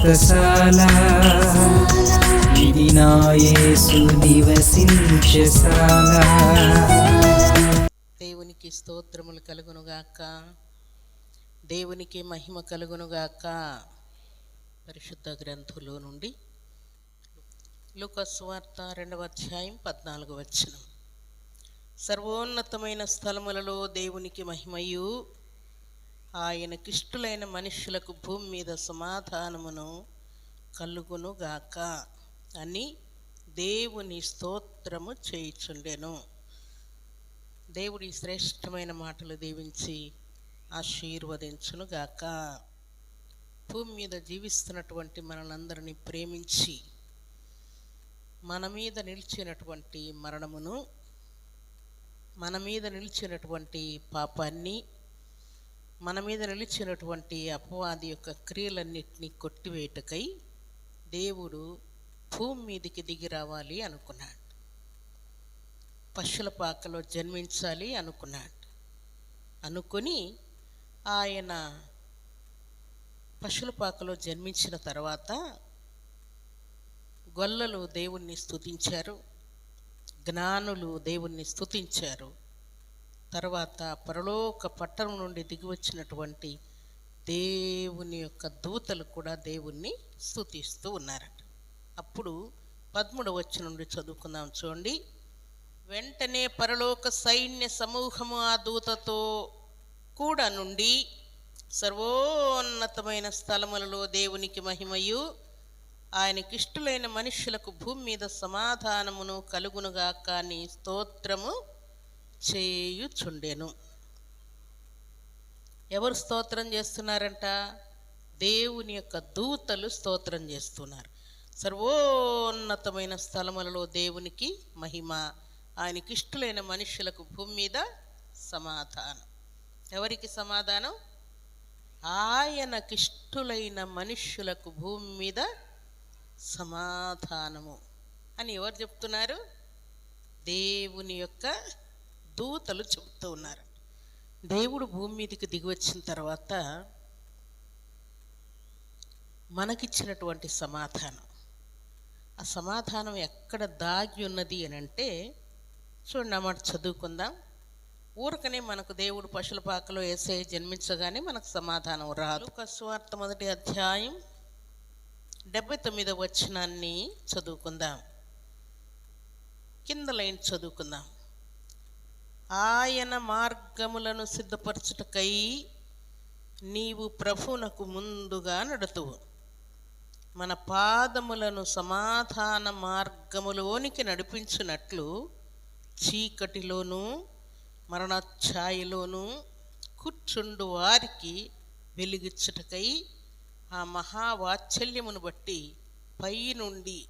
వ్రతశాల ఇది నా నివసించశాల దేవునికి స్తోత్రములు కలుగునుగాక. దేవునికి మహిమ కలుగునుగాక. పరిశుద్ధ గ్రంథులో నుండి లుకస్వార్త రెండవ అధ్యాయం పద్నాలుగు వచనం. సర్వోన్నతమైన స్థలములలో దేవునికి మహిమయు. ఆయనకిష్టులైన మనుష్యులకు భూమి మీద సమాధానమును కలుగునుగాక అని దేవుని స్తోత్రము చేయుచుండెను. దేవుడి శ్రేష్టమైన మాటలు దీవించి ఆశీర్వదించునుగాక. భూమి మీద జీవిస్తున్నటువంటి మనలందరినీ ప్రేమించి మన మీద నిలిచినటువంటి మరణమును మన మీద నిలిచినటువంటి పాపాన్ని మన మీద నిలిచినటువంటి అపవాది యొక్క క్రియలన్నిటినీ కొట్టివేయటకై దేవుడు భూమి మీదకి దిగి రావాలి అనుకున్నాడు. పశుల పాకలో జన్మించాలి అనుకున్నాడు. అనుకొని ఆయన పశుల పాకలో జన్మించిన తర్వాత గొల్లలు దేవుణ్ణి స్థుతించారు జ్ఞానులు దేవుణ్ణి స్థుతించారు తర్వాత పరలోక పట్టణం నుండి దిగి వచ్చినటువంటి దేవుని యొక్క దూతలు కూడా దేవుణ్ణి స్థుతిస్తూ ఉన్నారట. అప్పుడు పద్ముడు వచ్చి నుండి చదువుకుందాం చూడండి. వెంటనే పరలోక సైన్య సమూహము ఆ దూతతో కూడా నుండి సర్వోన్నతమైన స్థలములలో దేవునికి మహిమయు ఆయనకిష్టులైన మనుష్యులకు భూమి మీద సమాధానమును కలుగునుగా కానీ స్తోత్రము చేయుచుండెను. ఎవరు స్తోత్రం చేస్తున్నారంట? దేవుని యొక్క దూతలు స్తోత్రం చేస్తున్నారు. సర్వోన్నతమైన స్థలములలో దేవునికి మహిమ ఆయనకి ఇష్టలైన మనుషులకు భూమి మీద సమాధానం. ఎవరికి సమాధానం? ఆయనకిష్టులైన మనుష్యులకు భూమి మీద సమాధానము. అని ఎవరు చెప్తున్నారు? దేవుని యొక్క దూతలు చెబుతూ ఉన్నారు. దేవుడు భూమి మీదకి దిగి వచ్చిన తర్వాత మనకిచ్చినటువంటి సమాధానం. ఆ సమాధానం ఎక్కడ దాగి ఉన్నది అని అంటే చూడండి అన్నమాట చదువుకుందాం. ఊరకనే మనకు దేవుడు పశుల పాకలో వేసే జన్మించగానే మనకు సమాధానం రాదు. కస్వార్థ మొదటి అధ్యాయం డెబ్బై తొమ్మిదవ వచనాన్ని చదువుకుందాం. కింద లైన్ చదువుకుందాం. ఆయన మార్గములను సిద్ధపరచుటకై నీవు ప్రభునకు ముందుగా నడుతువు. మన పాదములను సమాధాన మార్గములోనికి నడిపించినట్లు చీకటిలోనూ మరణఛాయలోనూ కూర్చుండు వారికి వెలిగించుటకై ఆ మహావాత్సల్యమును బట్టి పై నుండి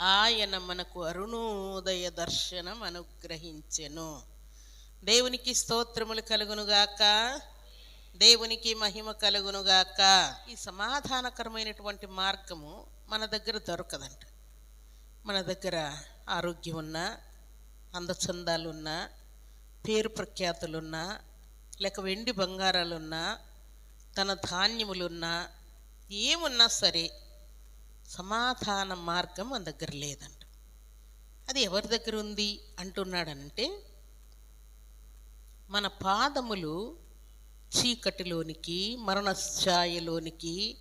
ఆయన మనకు అరుణోదయ దర్శనం అనుగ్రహించెను. దేవునికి స్తోత్రములు కలుగునుగాక. దేవునికి మహిమ కలుగునుగాక. ఈ సమాధానకరమైనటువంటి మార్గము మన దగ్గర దొరకదంట. మన దగ్గర ఆరోగ్యం ఉన్నా అందచందాలున్నా పేరు ప్రఖ్యాతులున్నా లేక వెండి బంగారాలున్నా తన ధాన్యములున్నా ఏమున్నా సరే సమాధాన మార్గం మన దగ్గర లేదంట. అది ఎవరి దగ్గర ఉంది అంటున్నాడనంటే మన పాదములు చీకటిలోనికి మరణఛాయలోనికి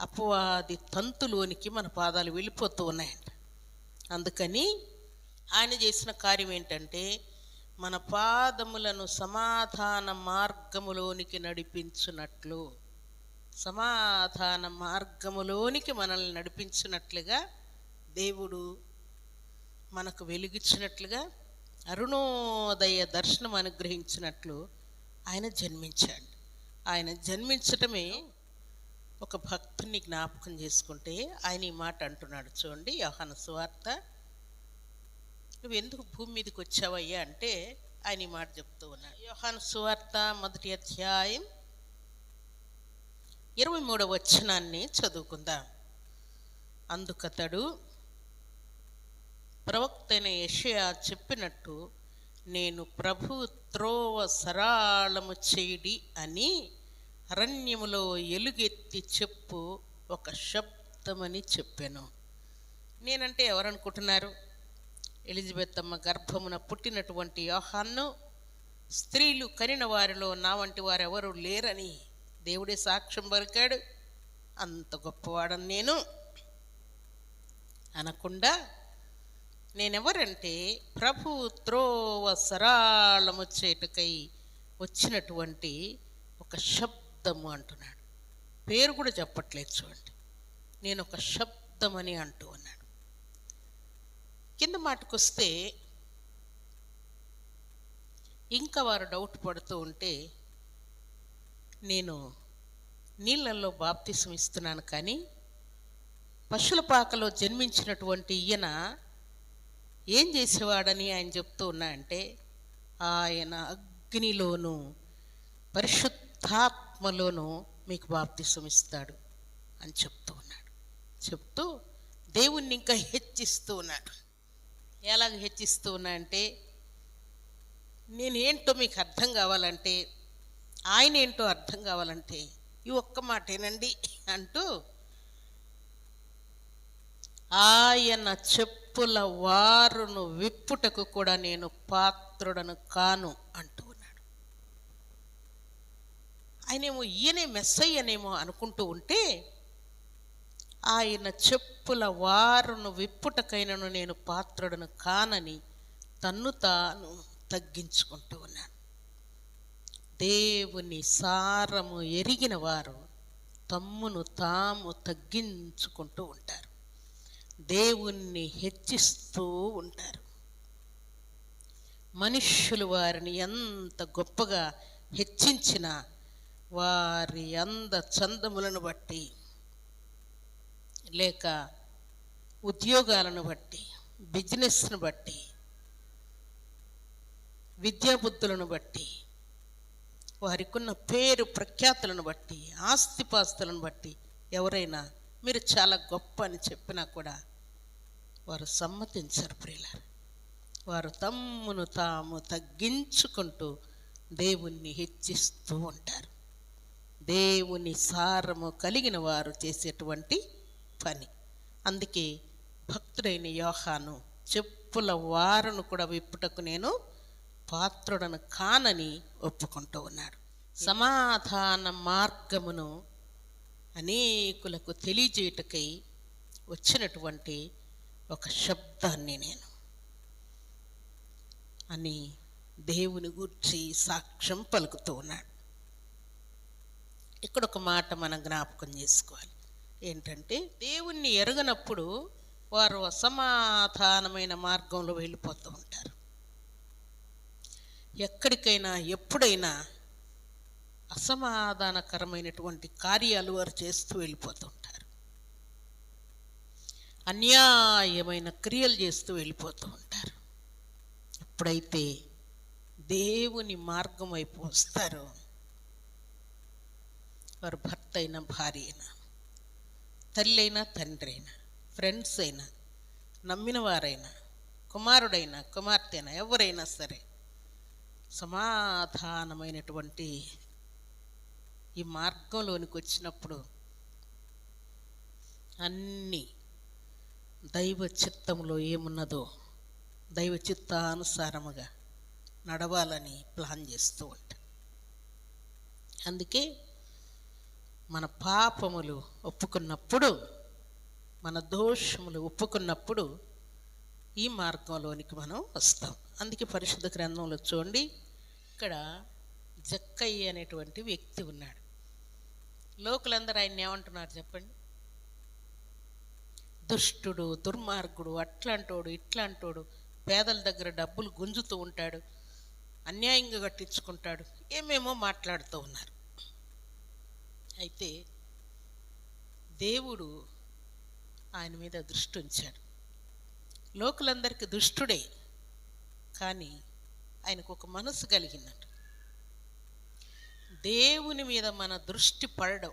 అపవాది తంతులోనికి మన పాదాలు వెళ్ళిపోతూ ఉన్నాయంట. అందుకని ఆయన చేసిన కార్యం ఏంటంటే మన పాదములను సమాధాన మార్గములోనికి నడిపించున్నట్లు సమాధాన మార్గములోనికి మనల్ని నడిపించినట్లుగా దేవుడు మనకు వెలిగించినట్లుగా అరుణోదయ దర్శనం అనుగ్రహించినట్లు ఆయన జన్మించాడు. ఆయన జన్మించటమే ఒక భక్తుని జ్ఞాపకం చేసుకుంటే ఆయన ఈ మాట అంటున్నాడు చూడండి యోహాన సువార్త. నువ్వు ఎందుకు భూమి మీదకి వచ్చావయ్యా? అంటే ఆయన ఈ మాట చెప్తూ ఉన్నాడు. యోహాను సువార్త మొదటి అధ్యాయం ఇరవై మూడవ వచనాన్ని చదువుకుందాం. అందుకతడు ప్రవక్త అయిన యషయా చెప్పినట్టు నేను ప్రభు త్రోవ సరాళము చేయడి అని అరణ్యములో ఎలుగెత్తి చెప్పు ఒక శబ్దమని చెప్పాను. నేనంటే ఎవరనుకుంటున్నారు? ఎలిజబెత్ అమ్మ గర్భమున పుట్టినటువంటి యోహాన్ను స్త్రీలు కనిన వారిలో నా వంటి వారెవరూ లేరని దేవుడే సాక్ష్యం పలికాడు. అంత గొప్పవాడని నేను అనకుండా నేనెవరంటే ప్రభు త్రోవ సరాళము చేటుకై వచ్చినటువంటి ఒక శబ్దము అంటున్నాడు. పేరు కూడా చెప్పట్లేదు చూడండి. నేను ఒక శబ్దమని అంటూ ఉన్నాడు. కింద మాటకొస్తే ఇంకా వారు డౌట్ పడుతూ ఉంటే నేను నీళ్ళల్లో బాప్తిసం ఇస్తున్నాను కానీ పశుల పాకలో జన్మించినటువంటి ఈయన ఏం చేసేవాడని ఆయన చెప్తూ ఉన్నా అంటే ఆయన అగ్నిలోను పరిశుద్ధాత్మలోను మీకు బాప్తిసం ఇస్తాడు అని చెప్తూ ఉన్నాడు. చెప్తూ దేవుణ్ణి ఇంకా హెచ్చిస్తూ ఉన్నాడు. ఎలాగ హెచ్చిస్తూ ఉన్నా అంటే నేనేంటో మీకు అర్థం కావాలంటే ఆయన ఏంటో అర్థం కావాలంటే ఈ ఒక్క మాటేనండి అంటూ ఆయన చెప్పుల వారును విప్పుటకు కూడా నేను పాత్రుడను కాను అంటూ ఉన్నాడు. ఆయనేమో ఈయనే మెస్సయ్యనేమో అనుకుంటూ ఉంటే ఆయన చెప్పుల వారును విప్పుటకైనను నేను పాత్రుడను కానని తన్ను తాను తగ్గించుకుంటూ ఉన్నాను దేవుని సారము ఎరిగిన వారు తమ్మును తాము తగ్గించుకుంటూ ఉంటారు. దేవుణ్ణి హెచ్చిస్తూ ఉంటారు. మనుష్యులు వారిని ఎంత గొప్పగా హెచ్చించిన వారి అంద చందములను బట్టి లేక ఉద్యోగాలను బట్టి బిజినెస్ను బట్టి విద్యాబుద్ధులను బట్టి వారికున్న పేరు ప్రఖ్యాతులను బట్టి ఆస్తిపాస్తులను బట్టి ఎవరైనా మీరు చాలా గొప్ప అని చెప్పినా కూడా వారు సమ్మతించరు ప్రియుల వారు తమ్మును తాము తగ్గించుకుంటూ దేవుణ్ణి హెచ్చిస్తూ ఉంటారు. దేవుని సారము కలిగిన వారు చేసేటువంటి పని. అందుకే భక్తుడైన యోహాను చెప్పుల వారును కూడా విప్పుటకు నేను పాత్రుడను కానని ఒప్పుకుంటూ ఉన్నాడు. సమాధాన మార్గమును అనేకులకు తెలియజేయటకై వచ్చినటువంటి ఒక శబ్దాన్ని నేను అని దేవుని గూర్చి సాక్ష్యం పలుకుతూ ఉన్నాడు. ఇక్కడ ఒక మాట మనం జ్ఞాపకం చేసుకోవాలి. ఏంటంటే దేవుణ్ణి ఎరగనప్పుడు వారు అసమాధానమైన మార్గంలో వెళ్ళిపోతూ ఉంటారు. ఎక్కడికైనా ఎప్పుడైనా అసమాధానకరమైనటువంటి కార్యాలు వారు చేస్తూ వెళ్ళిపోతూ ఉంటారు అన్యాయమైన క్రియలు చేస్తూ వెళ్ళిపోతూ ఉంటారు ఎప్పుడైతే దేవుని మార్గం వైపు వస్తారో వారు భర్త అయినా భార్య అయినా తల్లి అయినా తండ్రి అయినా ఫ్రెండ్స్ అయినా నమ్మిన వారైనా కుమారుడైనా కుమార్తె అయినా ఎవరైనా సరే సమాధానమైనటువంటి ఈ మార్గంలోనికి వచ్చినప్పుడు అన్నీ దైవ చిత్తంలో ఏమున్నదో దైవ చిత్తానుసారముగా నడవాలని ప్లాన్ చేస్తూ ఉంటాం. అందుకే మన పాపములు ఒప్పుకున్నప్పుడు మన దోషములు ఒప్పుకున్నప్పుడు ఈ మార్గంలోనికి మనం వస్తాం. అందుకే పరిశుద్ధ గ్రంథంలో చూడండి ఇక్కడ జక్కయ్య అనేటువంటి వ్యక్తి ఉన్నాడు. లోకులందరూ ఆయన ఏమంటున్నారు చెప్పండి? దుష్టుడు దుర్మార్గుడు అట్లాంటోడు ఇట్లాంటోడు పేదల దగ్గర డబ్బులు గుంజుతూ ఉంటాడు అన్యాయంగా కట్టించుకుంటాడు ఏమేమో మాట్లాడుతూ ఉన్నారు. అయితే దేవుడు ఆయన మీద దృష్టి ఉంచాడు. లోకులందరికీ దుష్టుడే. కానీ ఆయనకు ఒక మనసు కలిగిందట. దేవుని మీద మన దృష్టి పడడం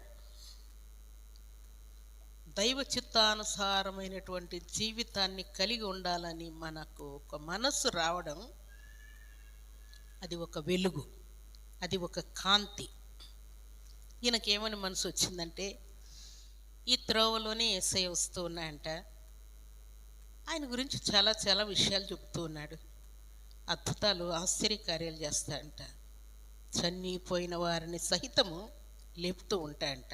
దైవ చిత్తానుసారమైనటువంటి జీవితాన్ని కలిగి ఉండాలని మనకు ఒక మనస్సు రావడం అది ఒక వెలుగు అది ఒక కాంతి. ఈయనకేమని మనసు వచ్చిందంటే ఈ త్రోవలోనే ఏసై వస్తూ ఉన్నాయంట ఆయన గురించి చాలా చాలా విషయాలు చెప్తూ ఉన్నాడు. అద్భుతాలు ఆశ్చర్యకార్యాలు చేస్తాయంట చనిపోయిన వారిని సహితము లేపుతూ ఉంటాయంట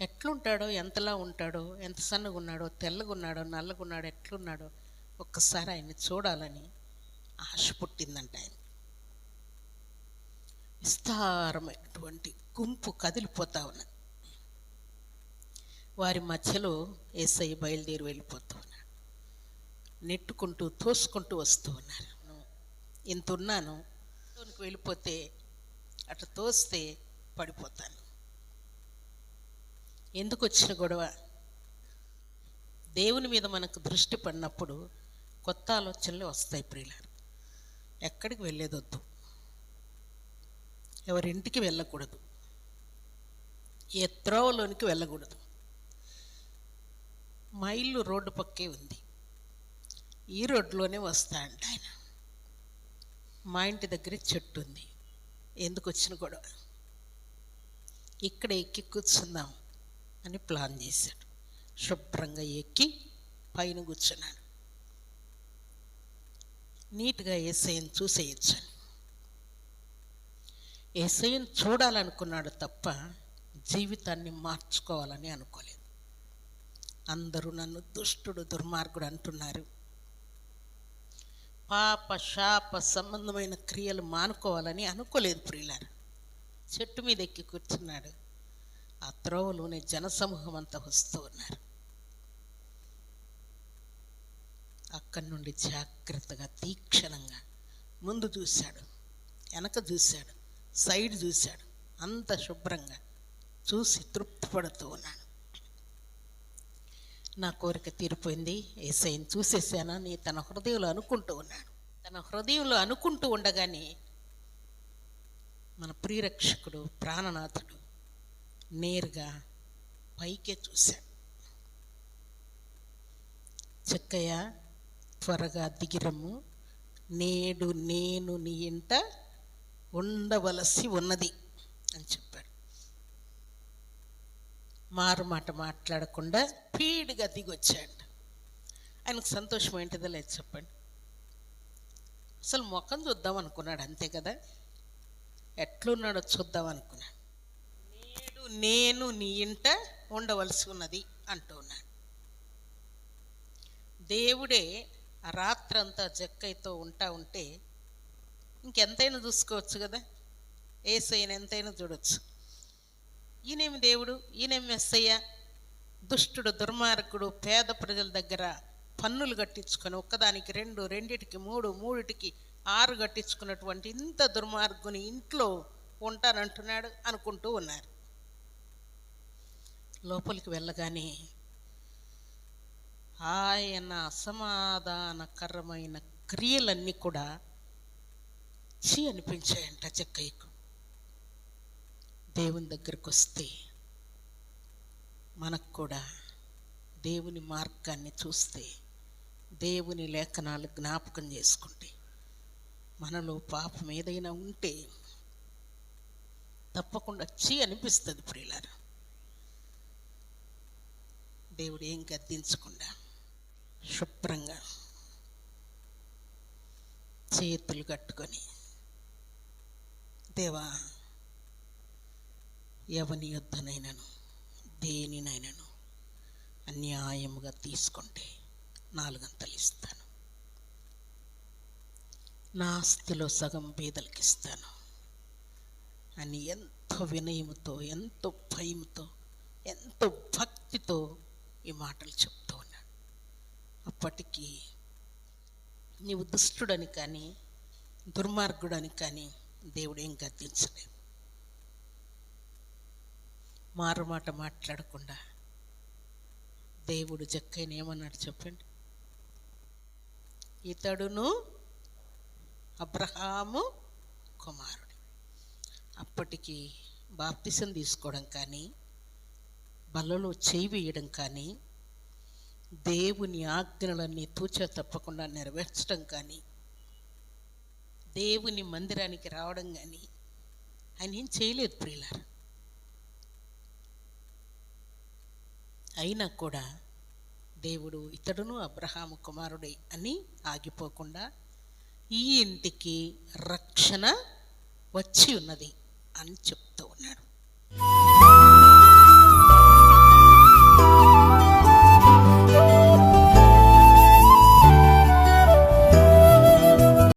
ఎట్లుంటాడో ఎంతలా ఉంటాడో ఎంత సన్నగా ఉన్నాడో తెల్లగా ఉన్నాడో నల్లగా ఉన్నాడో ఎట్లున్నాడో ఒక్కసారి ఆయన్ని చూడాలని ఆశ పుట్టిందంట ఆయన. విస్తారమైనటువంటి గుంపు కదిలిపోతా ఉన్నది. వారి మధ్యలో ఏసై బయలుదేరి వెళ్ళిపోతూ ఉన్నాడు. నెట్టుకుంటూ తోసుకుంటూ వస్తూ ఉన్నారు. ఇంత ఉన్నాను లోనికి వెళ్ళిపోతే అట్లా తోస్తే పడిపోతాను. ఎందుకు వచ్చిన గొడవ? దేవుని మీద మనకు దృష్టి పడినప్పుడు కొత్త ఆలోచనలు వస్తాయి ప్రియులారు. ఎక్కడికి వెళ్ళేదొద్దు. ఎవరింటికి వెళ్ళకూడదు. ఏ త్రోవలోనికి వెళ్ళకూడదు. మా ఇల్లు రోడ్డు పక్కే ఉంది. ఈ రోడ్లోనే వస్తా అంట ఆయన. మా ఇంటి దగ్గర చెట్టు ఉంది. ఎందుకు వచ్చిన గొడవ? ఇక్కడ ఎక్కి కూర్చుందాం అని ప్లాన్ చేశాడు. శుభ్రంగా ఎక్కి పైన కూర్చున్నాను నీట్గా ఏసయ్యను చూసేయచ్చాను. ఏసయ్యను చూడాలనుకున్నాడు తప్ప జీవితాన్ని మార్చుకోవాలని అనుకోలేదు. అందరూ నన్ను దుష్టుడు దుర్మార్గుడు అంటున్నారు. పాప శాప సంబంధమైన క్రియలు మానుకోవాలని అనుకోలేదు ప్రియులారు. చెట్టు మీద ఎక్కి కూర్చున్నాడు. ఆ త్రోవలోనే జనసమూహం అంతా వస్తూ ఉన్నారు. అక్కడి నుండి జాగ్రత్తగా తీక్షణంగా ముందు చూశాడు. వెనక చూశాడు. సైడ్ చూశాడు. అంత శుభ్రంగా చూసి తృప్తిపడుతూ ఉన్నాడు. నా కోరిక తీరిపోయింది. ఏసైని చూసేసానని తన హృదయంలో అనుకుంటూ ఉన్నాడు తన హృదయంలో అనుకుంటూ ఉండగానే మన ప్రియరక్షకుడు ప్రాణనాథుడు నేరుగా పైకే చూశాడు. చెక్కయ్య త్వరగా దిగిరము నేడు నేను నీ ఇంట ఉండవలసి ఉన్నది అని చెప్పాడు. మారు మాట మాట్లాడకుండా స్పీడ్గా దిగొచ్చాడు. ఆయనకు సంతోషం ఏంటిదో లేదు చెప్పండి. అసలు ముఖం చూద్దాం అనుకున్నాడు అంతే కదా? ఎట్లున్నాడో చూద్దాం అనుకున్నాడు. నేడు నేను నీ ఇంట ఉండవలసి ఉన్నది అంటూ ఉన్నాడు. దేవుడే రాత్రంతా జక్కైతో ఉంటా ఉంటే ఇంకెంతైనా చూసుకోవచ్చు కదా? ఏసైనా ఎంతైనా చూడొచ్చు. ఈయనేమి దేవుడు? ఈయనేమి ఎస్సయ్య? దుష్టుడు దుర్మార్గుడు పేద ప్రజల దగ్గర పన్నులు కట్టించుకొని ఒక్కదానికి రెండు రెండిటికి మూడు మూడిటికి ఆరు కట్టించుకున్నటువంటి ఇంత దుర్మార్గుని ఇంట్లో ఉంటానంటున్నాడు అనుకుంటూ ఉన్నారు. లోపలికి వెళ్ళగానే ఆయన అసమాధానకరమైన క్రియలన్నీ కూడా చి అనిపించాయంట చెక్కయ్యకు. దేవుని దగ్గరకు వస్తే మనకు కూడా దేవుని మార్గాన్ని చూస్తే దేవుని లేఖనాలు జ్ఞాపకం చేసుకుంటే మనలో పాపం ఏదైనా ఉంటే తప్పకుండా చీ అనిపిస్తుంది ప్రియులారు. దేవుడు ఏం గద్దించకుండా శుభ్రంగా చేతులు కట్టుకొని దేవా ఎవని యొద్దనైనను? దేనినైనను? అన్యాయముగా తీసుకుంటే నాలుగంతలు ఇస్తాను. నా ఆస్తిలో సగం బీదలకి ఇస్తాను. అని ఎంతో వినయముతో ఎంతో భయముతో ఎంతో భక్తితో ఈ మాటలు చెప్తూ ఉన్నాడు. అప్పటికి నీవు దుష్టుడని కానీ దుర్మార్గుడని కానీ దేవుడు ఏం గద్దించలేదు. మారుమాట మాట్లాడకుండా. దేవుడు జక్కైన ఏమన్నాడు చెప్పండి? ఇతడును అబ్రహాము కుమారుడు. అప్పటికి బాప్తిసం తీసుకోవడం కానీ బలలో చేయి వేయడం కానీ దేవుని ఆజ్ఞలన్నీ తూచ తప్పకుండా నెరవేర్చడం కానీ దేవుని మందిరానికి రావడం కానీ ఆయన ఏం చేయలేదు ప్రియులారు. అయినా కూడా దేవుడు ఇతడును అబ్రహాము కుమారుడే అని ఆగిపోకుండా ఈ ఇంటికి రక్షణ వచ్చి ఉన్నది అని చెప్తూ ఉన్నాడు.